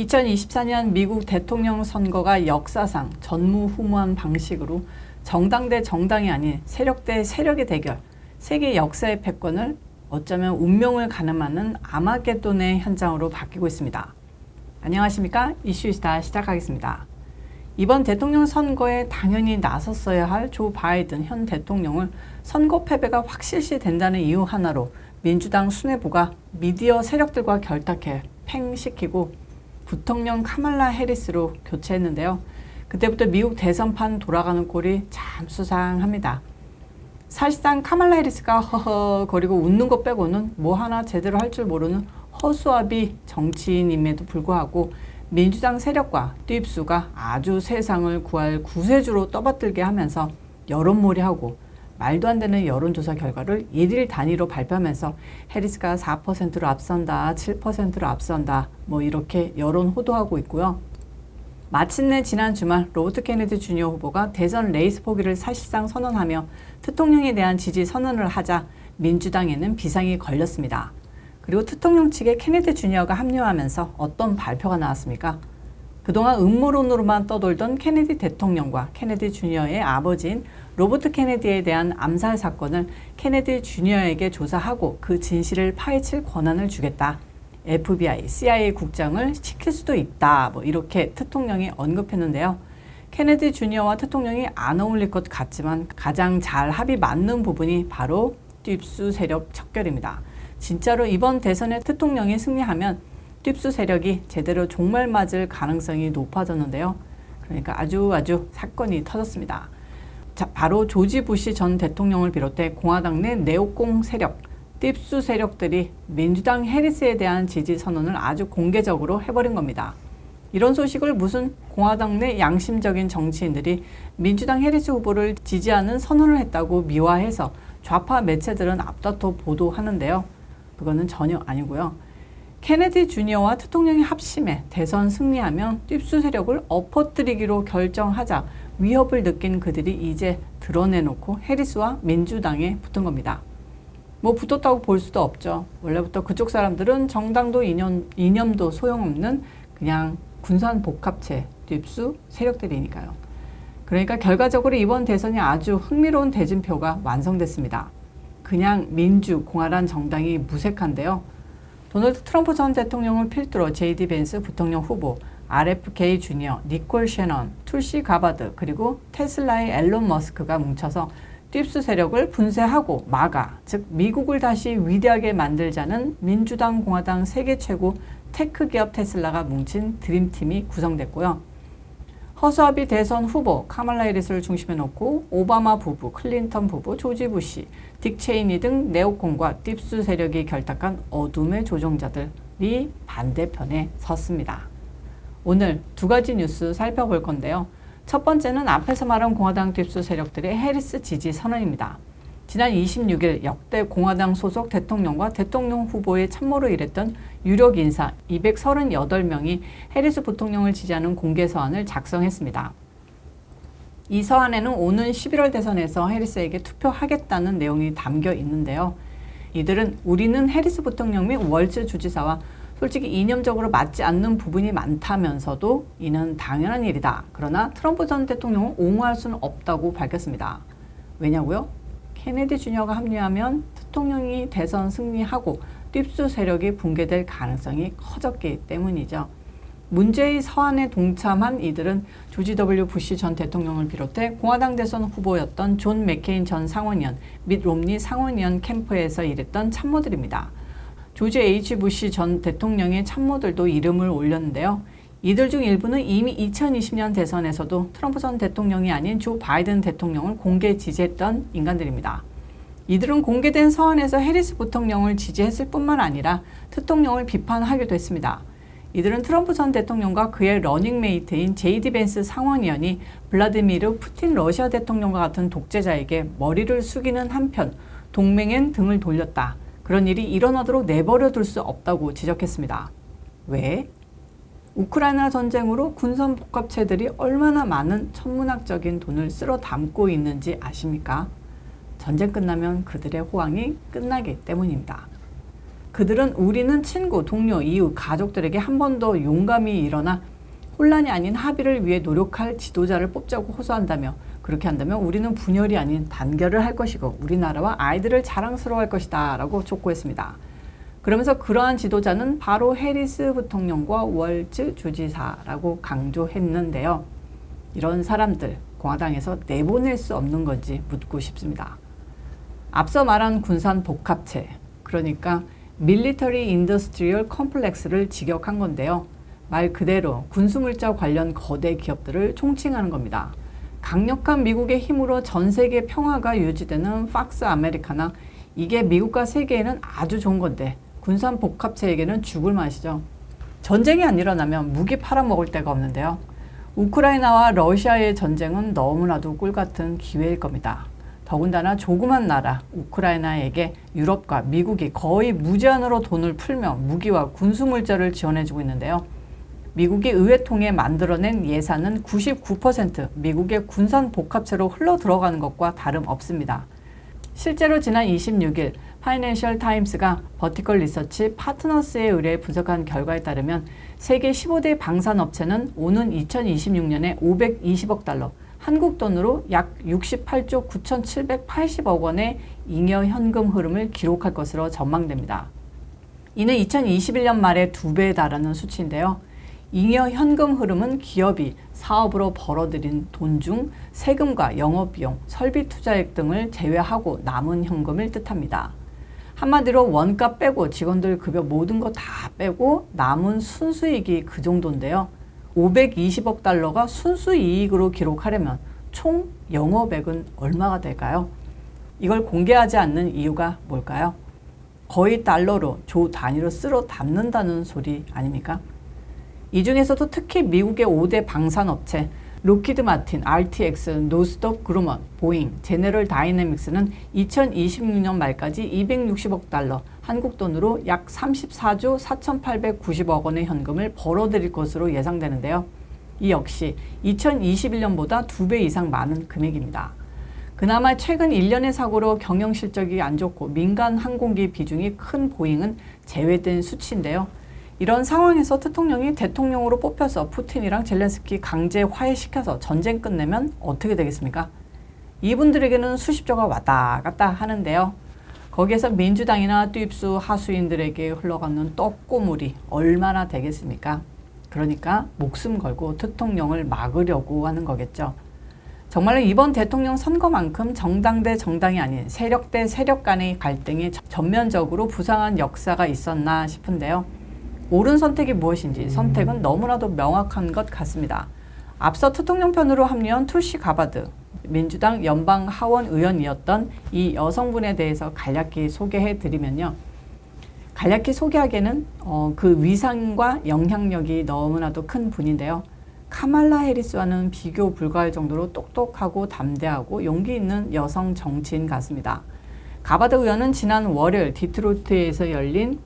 2024년 미국 대통령 선거가 역사상 전무후무한 방식으로 정당 대 정당이 아닌 세력 대 세력의 대결, 세계 역사의 패권을 어쩌면 운명을 가늠하는 아마겟돈의 현장으로 바뀌고 있습니다. 안녕하십니까? 이슈이스타 시작하겠습니다. 이번 대통령 선거에 당연히 나섰어야 할 조 바이든 현 대통령을 선거 패배가 확실시 된다는 이유 하나로 민주당 수뇌부가 미디어 세력들과 결탁해 팽시키고 부통령 카말라 해리스로 교체했는데요. 그때부터 미국 대선판 돌아가는 꼴이 참 수상합니다. 사실상 카말라 해리스가 허허거리고 웃는 것 빼고는 뭐 하나 제대로 할 줄 모르는 허수아비 정치인임에도 불구하고 민주당 세력과 띠입수가 아주 세상을 구할 구세주로 떠받들게 하면서 여론몰이하고 말도 안 되는 여론조사 결과를 일일 단위로 발표하면서 해리스가 4%로 앞선다, 7%로 앞선다, 뭐 이렇게 여론 호도하고 있고요. 마침내 지난 주말 로버트 케네디 주니어 후보가 대선 레이스 포기를 사실상 선언하며 대통령에 대한 지지 선언을 하자 민주당에는 비상이 걸렸습니다. 그리고 대통령 측에 케네디 주니어가 합류하면서 어떤 발표가 나왔습니까? 그동안 음모론으로만 떠돌던 케네디 대통령과 케네디 주니어의 아버지인 로버트 케네디에 대한 암살 사건을 케네디 주니어에게 조사하고 그 진실을 파헤칠 권한을 주겠다. FBI, CIA 국장을 시킬 수도 있다. 뭐 이렇게 대통령이 언급했는데요. 케네디 주니어와 대통령이 안 어울릴 것 같지만 가장 잘 합이 맞는 부분이 바로 뎁수 세력 척결입니다. 진짜로 이번 대선에 대통령이 승리하면 뎁수 세력이 제대로 종말 맞을 가능성이 높아졌는데요. 그러니까 아주 아주 사건이 터졌습니다. 자, 바로 조지 부시 전 대통령을 비롯해 공화당 내 네오공 세력, 뎁수 세력들이 민주당 해리스에 대한 지지 선언을 아주 공개적으로 해버린 겁니다. 이런 소식을 무슨 공화당 내 양심적인 정치인들이 민주당 해리스 후보를 지지하는 선언을 했다고 미화해서 좌파 매체들은 앞다퉈 보도하는데요. 그거는 전혀 아니고요. 케네디 주니어와 대통령이 합심해 대선 승리하면 뎁수 세력을 엎어뜨리기로 결정하자 위협을 느낀 그들이 이제 드러내놓고 해리스와 민주당에 붙은 겁니다. 뭐 붙었다고 볼 수도 없죠. 원래부터 그쪽 사람들은 정당도 이념, 이념도 소용없는 그냥 군산 복합체 뎁수 세력들이니까요. 그러니까 결과적으로 이번 대선이 아주 흥미로운 대진표가 완성됐습니다. 그냥 민주 공화란 정당이 무색한데요. 도널드 트럼프 전 대통령을 필두로 제이디 벤스 부통령 후보, RFK 주니어, 니콜 셰넌, 툴시 가바드, 그리고 테슬라의 앨런 머스크가 뭉쳐서 뎁스 세력을 분쇄하고 막아, 즉 미국을 다시 위대하게 만들자는 민주당 공화당 세계 최고 테크 기업 테슬라가 뭉친 드림팀이 구성됐고요. 허수아비 대선 후보 카말라 해리스를 중심에 놓고 오바마 부부, 클린턴 부부, 조지 부시, 딕 체이니 등 네오콘과 딥수 세력이 결탁한 어둠의 조종자들이 반대편에 섰습니다. 오늘 두 가지 뉴스 살펴볼 건데요. 첫 번째는 앞에서 말한 공화당 딥수 세력들의 해리스 지지 선언입니다. 지난 26일 역대 공화당 소속 대통령과 대통령 후보의 참모로 일했던 유력 인사 238명이 해리스 부통령을 지지하는 공개 서한을 작성했습니다. 이 서한에는 오는 11월 대선에서 해리스에게 투표하겠다는 내용이 담겨 있는데요. 이들은 우리는 해리스 부통령 및 월츠 주지사와 솔직히 이념적으로 맞지 않는 부분이 많다면서도 이는 당연한 일이다. 그러나 트럼프 전 대통령을 옹호할 수는 없다고 밝혔습니다. 왜냐고요? 케네디 주니어가 합류하면 대통령이 대선 승리하고 뎁수 세력이 붕괴될 가능성이 커졌기 때문이죠. 문제의 서한에 동참한 이들은 조지 W. 부시 전 대통령을 비롯해 공화당 대선 후보였던 존 맥케인 전 상원의원, 및 롬니 상원의원 캠프에서 일했던 참모들입니다. 조지 H. 부시 전 대통령의 참모들도 이름을 올렸는데요. 이들 중 일부는 이미 2020년 대선에서도 트럼프 전 대통령이 아닌 조 바이든 대통령을 공개 지지했던 인간들입니다. 이들은 공개된 서한에서 해리스 부통령을 지지했을 뿐만 아니라 대통령을 비판하기도 했습니다. 이들은 트럼프 전 대통령과 그의 러닝메이트인 제이디 벤스 상원의원이 블라디미르 푸틴 러시아 대통령과 같은 독재자에게 머리를 숙이는 한편 동맹엔 등을 돌렸다. 그런 일이 일어나도록 내버려 둘 수 없다고 지적했습니다. 왜? 우크라이나 전쟁으로 군선 복합체들이 얼마나 많은 천문학적인 돈을 쓸어 담고 있는지 아십니까? 전쟁 끝나면 그들의 호황이 끝나기 때문입니다. 그들은 우리는 친구, 동료, 이웃, 가족들에게 한 번 더 용감히 일어나 혼란이 아닌 합의를 위해 노력할 지도자를 뽑자고 호소한다며 그렇게 한다면 우리는 분열이 아닌 단결을 할 것이고 우리나라와 아이들을 자랑스러워할 것이다 라고 촉구했습니다. 그러면서 그러한 지도자는 바로 해리스 부통령과 월츠 주지사라고 강조했는데요. 이런 사람들 공화당에서 내보낼 수 없는 건지 묻고 싶습니다. 앞서 말한 군산 복합체 그러니까 밀리터리 인더스트리얼 컴플렉스를 직역한 건데요. 말 그대로 군수물자 관련 거대 기업들을 총칭하는 겁니다. 강력한 미국의 힘으로 전 세계 평화가 유지되는 팍스 아메리카나 이게 미국과 세계에는 아주 좋은 건데 군산 복합체에게는 죽을 맛이죠. 전쟁이 안 일어나면 무기 팔아먹을 데가 없는데요. 우크라이나와 러시아의 전쟁은 너무나도 꿀 같은 기회일 겁니다. 더군다나 조그만 나라 우크라이나에게 유럽과 미국이 거의 무제한으로 돈을 풀며 무기와 군수 물자를 지원해주고 있는데요. 미국이 의회 통해 만들어낸 예산은 99% 미국의 군산 복합체로 흘러 들어가는 것과 다름없습니다. 실제로 지난 26일 파이낸셜 타임스가 버티컬 리서치 파트너스에 의뢰 분석한 결과에 따르면 세계 15대 방산업체는 오는 2026년에 520억 달러, 한국 돈으로 약 68조 9,780억 원의 잉여 현금 흐름을 기록할 것으로 전망됩니다. 이는 2021년 말에 두 배에 달하는 수치인데요. 잉여 현금 흐름은 기업이 사업으로 벌어들인 돈 중 세금과 영업비용, 설비 투자액 등을 제외하고 남은 현금을 뜻합니다. 한마디로 원가 빼고 직원들 급여 모든 거 다 빼고 남은 순수익이 그 정도인데요. 520억 달러가 순수이익으로 기록하려면 총 영업액은 얼마가 될까요? 이걸 공개하지 않는 이유가 뭘까요? 거의 달러로 조 단위로 쓸어 담는다는 소리 아닙니까? 이 중에서도 특히 미국의 5대 방산업체 로키드 마틴, RTX, 노스톱 그루먼, 보잉, 제네럴 다이내믹스는 2026년 말까지 260억 달러, 한국 돈으로 약 34조 4,890억 원의 현금을 벌어들일 것으로 예상되는데요. 이 역시 2021년보다 두배 이상 많은 금액입니다. 그나마 최근 1년의 사고로 경영 실적이 안 좋고 민간 항공기 비중이 큰 보잉은 제외된 수치인데요. 이런 상황에서 대통령이 대통령으로 뽑혀서 푸틴이랑 젤렌스키 강제 화해시켜서 전쟁 끝내면 어떻게 되겠습니까? 이분들에게는 수십조가 왔다 갔다 하는데요. 거기에서 민주당이나 뚜입수 하수인들에게 흘러가는 떡고물이 얼마나 되겠습니까? 그러니까 목숨 걸고 대통령을 막으려고 하는 거겠죠. 정말로 이번 대통령 선거만큼 정당 대 정당이 아닌 세력 대 세력 간의 갈등이 전면적으로 부상한 역사가 있었나 싶은데요. 옳은 선택이 무엇인지 선택은 너무나도 명확한 것 같습니다. 앞서 대통령 편으로 합류한 툴시 가바드 민주당 연방 하원 의원이었던 이 여성분에 대해서 간략히 소개해 드리면요. 간략히 소개하기에는 어, 그 위상과 영향력이 너무나도 큰 분인데요. 카말라 해리스와는 비교 불가할 정도로 똑똑하고 담대하고 용기 있는 여성 정치인 같습니다. 가바드 의원은 지난 월요일 디트로이트에서 열린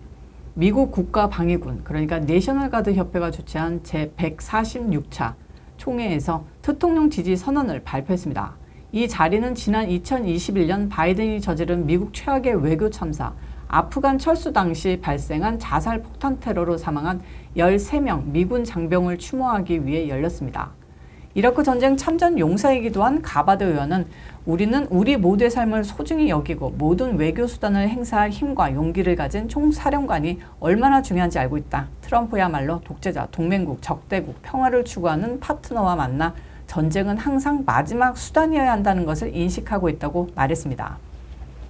미국 국가방위군 그러니까 내셔널 가드 협회가 주최한 제146차 총회에서 대통령 지지 선언을 발표했습니다. 이 자리는 지난 2021년 바이든이 저지른 미국 최악의 외교 참사 아프간 철수 당시 발생한 자살 폭탄 테러로 사망한 13명 미군 장병을 추모하기 위해 열렸습니다. 이라크 전쟁 참전 용사이기도 한 가바드 의원은 우리는 우리 모두의 삶을 소중히 여기고 모든 외교 수단을 행사할 힘과 용기를 가진 총사령관이 얼마나 중요한지 알고 있다. 트럼프야말로 독재자, 동맹국, 적대국, 평화를 추구하는 파트너와 만나 전쟁은 항상 마지막 수단이어야 한다는 것을 인식하고 있다고 말했습니다.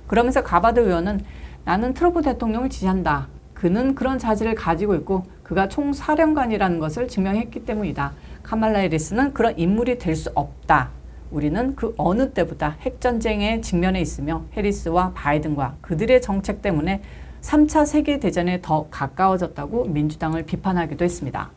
그러면서 가바드 의원은 나는 트럼프 대통령을 지지한다. 그는 그런 자질을 가지고 있고 그가 총사령관이라는 것을 증명했기 때문이다. 카말라 해리스는 그런 인물이 될 수 없다. 우리는 그 어느 때보다 핵전쟁에 직면해 있으며 해리스와 바이든과 그들의 정책 때문에 3차 세계대전에 더 가까워졌다고 민주당을 비판하기도 했습니다.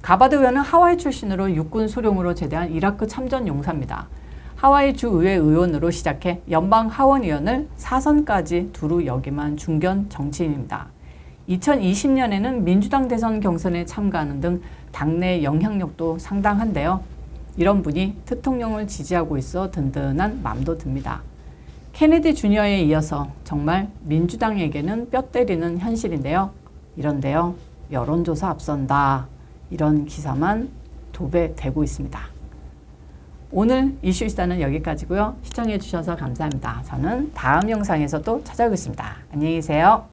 가바드 의원은 하와이 출신으로 육군 소령으로 제대한 이라크 참전 용사입니다. 하와이 주의회 의원으로 시작해 연방 하원 의원을 사선까지 두루 역임한 중견 정치인입니다. 2020년에는 민주당 대선 경선에 참가하는 등 당내 영향력도 상당한데요. 이런 분이 대통령을 지지하고 있어 든든한 맘도 듭니다. 케네디 주니어에 이어서 정말 민주당에게는 뼈 때리는 현실인데요. 이런데요. 여론조사 앞선다. 이런 기사만 도배되고 있습니다. 오늘 이슈 시사는 여기까지고요. 시청해 주셔서 감사합니다. 저는 다음 영상에서 또 찾아오겠습니다. 안녕히 계세요.